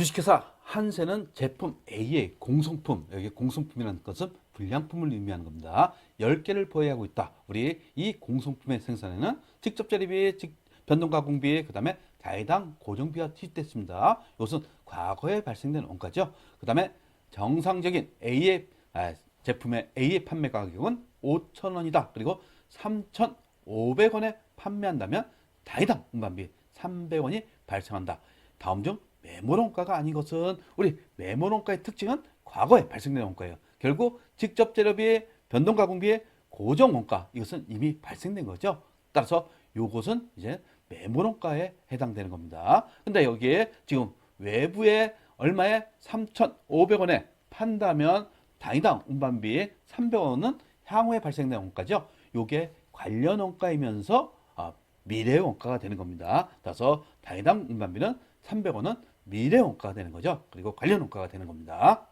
주식회사 한세는 제품 A의 공성품, 여기 공성품이라는 것은 불량품을 의미하는 겁니다. 10개를 보유하고 있다. 우리 이 공성품의 생산에는 직접 재료비, 직- 변동 가공비, 그 다음에 자해당 고정비가 투입됐습니다. 이것은 과거에 발생된 원가죠. 그 다음에 정상적인 A의 아, 제품의 A의 판매 가격은 5,000원이다. 그리고 3,500원에 판매한다면 다이당 운반비 300원이 발생한다. 다음 중 메모원가가 아닌 것은 우리 메모원가의 특징은 과거에 발생된 원가예요. 결국 직접 재료비, 변동 가공비의 고정 원가 이것은 이미 발생된 거죠. 따라서 요것은 이제 메모원가에 해당되는 겁니다. 근데 여기에 지금 외부에 얼마에 3,500원에 판다면 단위당 운반비 300원은 향후에 발생된 원가죠. 요게 관련 원가이면서 아, 미래 원가가 되는 겁니다. 따라서 단위당 운반비는 300원은 미래 원가가 되는 거죠. 그리고 관련 원가가 되는 겁니다.